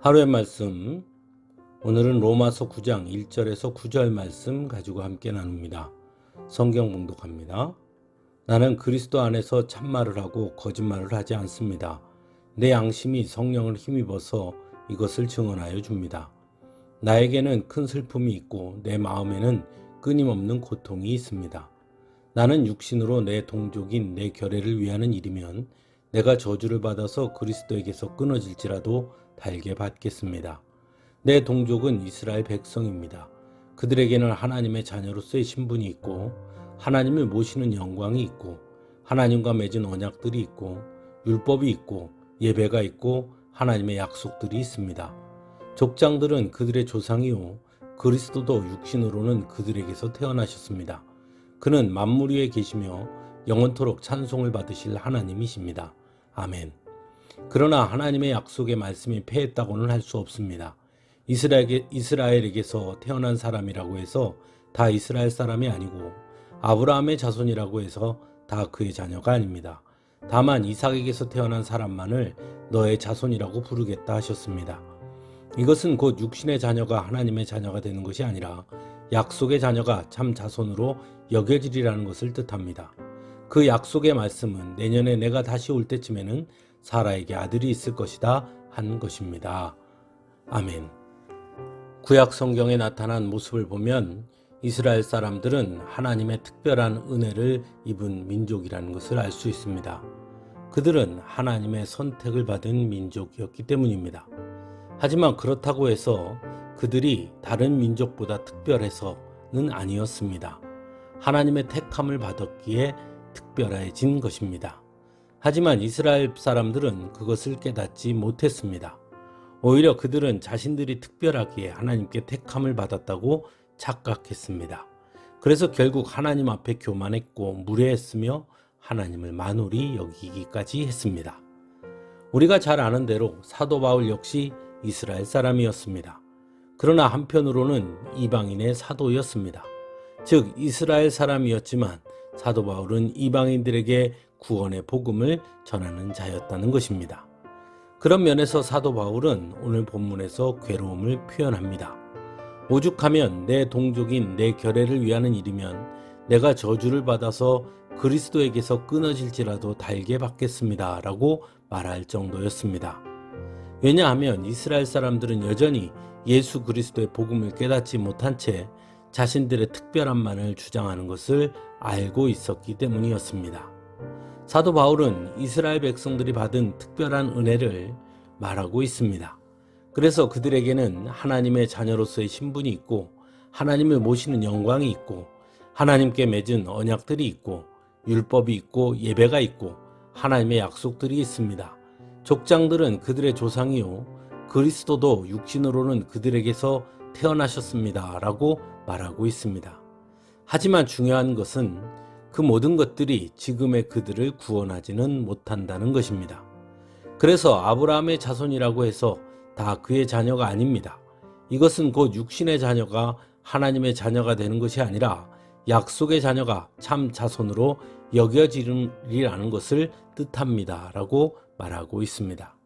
하루의 말씀 오늘은 로마서 9장 1절에서 9절 말씀 가지고 함께 나눕니다. 성경 봉독합니다. 나는 그리스도 안에서 참말을 하고 거짓말을 하지 않습니다. 내 양심이 성령을 힘입어서 이것을 증언하여 줍니다. 나에게는 큰 슬픔이 있고 내 마음에는 끊임없는 고통이 있습니다. 나는 육신으로 내 동족인 내 결례를 위하는 일이면 내가 저주를 받아서 그리스도에게서 끊어질지라도 달게 받겠습니다. 내 동족은 이스라엘 백성입니다. 그들에게는 하나님의 자녀로서의 신분이 있고 하나님을 모시는 영광이 있고 하나님과 맺은 언약들이 있고 율법이 있고 예배가 있고 하나님의 약속들이 있습니다. 족장들은 그들의 조상이요 그리스도도 육신으로는 그들에게서 태어나셨습니다. 그는 만물 위에 계시며 영원토록 찬송을 받으실 하나님이십니다. 아멘. 그러나 하나님의 약속의 말씀이 패했다고는 할 수 없습니다. 이스라엘에, 이스라엘에게 서 태어난 사람이라고 해서 다 이스라엘 사람이 아니고 아브라함의 자손이라고 해서 다 그의 자녀가 아닙니다. 다만 이삭에게서 태어난 사람만을 너의 자손이라고 부르겠다 하셨습니다. 이것은 곧 육신의 자녀가 하나님의 자녀가 되는 것이 아니라 약속의 자녀가 참 자손으로 여겨지리라는 것을 뜻합니다. 그 약속의 말씀은 내년에 내가 다시 올 때쯤에는 사라에게 아들이 있을 것이다 한 것입니다. 아멘. 구약 성경에 나타난 모습을 보면 이스라엘 사람들은 하나님의 특별한 은혜를 입은 민족이라는 것을 알 수 있습니다. 그들은 하나님의 선택을 받은 민족이었기 때문입니다. 하지만 그렇다고 해서 그들이 다른 민족보다 특별해서는 아니었습니다. 하나님의 택함을 받았기에 특별해진 것입니다. 하지만 이스라엘 사람들은 그것을 깨닫지 못했습니다. 오히려 그들은 자신들이 특별하기에 하나님께 택함을 받았다고 착각했습니다. 그래서 결국 하나님 앞에 교만했고 무례했으며 하나님을 만홀히 여기기까지 했습니다. 우리가 잘 아는 대로 사도 바울 역시 이스라엘 사람이었습니다. 그러나 한편으로는 이방인의 사도였습니다. 즉 이스라엘 사람이었지만 사도 바울은 이방인들에게 구원의 복음을 전하는 자였다는 것입니다. 그런 면에서 사도 바울은 오늘 본문에서 괴로움을 표현합니다. 오죽하면 내 동족인 내 결례를 위하는 일이면 내가 저주를 받아서 그리스도에게서 끊어질지라도 달게 받겠습니다. 라고 말할 정도였습니다. 왜냐하면 이스라엘 사람들은 여전히 예수 그리스도의 복음을 깨닫지 못한 채 자신들의 특별함만을 주장하는 것을 알고 있었기 때문이었습니다. 사도 바울은 이스라엘 백성들이 받은 특별한 은혜를 말하고 있습니다. 그래서 그들에게는 하나님의 자녀로서의 신분이 있고 하나님을 모시는 영광이 있고 하나님께 맺은 언약들이 있고 율법이 있고 예배가 있고 하나님의 약속들이 있습니다. 족장들은 그들의 조상이요 그리스도도 육신으로는 그들에게서 태어나셨습니다. 라고 말하고 있습니다. 하지만 중요한 것은 그 모든 것들이 지금의 그들을 구원하지는 못한다는 것입니다. 그래서 아브라함의 자손이라고 해서 다 그의 자녀가 아닙니다. 이것은 곧 육신의 자녀가 하나님의 자녀가 되는 것이 아니라 약속의 자녀가 참 자손으로 여겨지리라는 것을 뜻합니다. 라고 말하고 있습니다.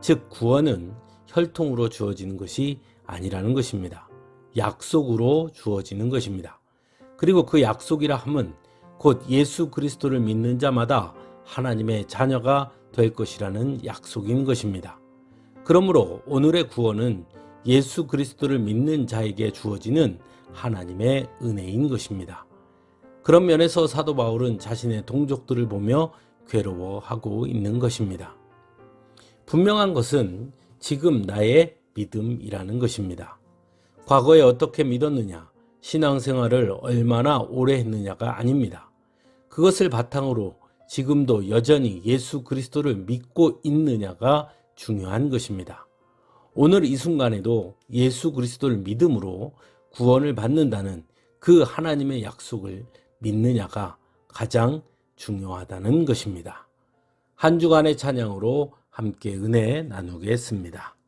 즉, 구원은 혈통으로 주어지는 것이 아니라는 것입니다. 약속으로 주어지는 것입니다. 그리고 그 약속이라 함은 곧 예수 그리스도를 믿는 자마다 하나님의 자녀가 될 것이라는 약속인 것입니다. 그러므로 오늘의 구원은 예수 그리스도를 믿는 자에게 주어지는 하나님의 은혜인 것입니다. 그런 면에서 사도 바울은 자신의 동족들을 보며 괴로워하고 있는 것입니다. 분명한 것은 지금 나의 믿음이라는 것입니다. 과거에 어떻게 믿었느냐, 신앙생활을 얼마나 오래 했느냐가 아닙니다. 그것을 바탕으로 지금도 여전히 예수 그리스도를 믿고 있느냐가 중요한 것입니다. 오늘 이 순간에도 예수 그리스도를 믿음으로 구원을 받는다는 그 하나님의 약속을 믿느냐가 가장 중요하다는 것입니다. 한 주간의 찬양으로 함께 은혜 나누겠습니다.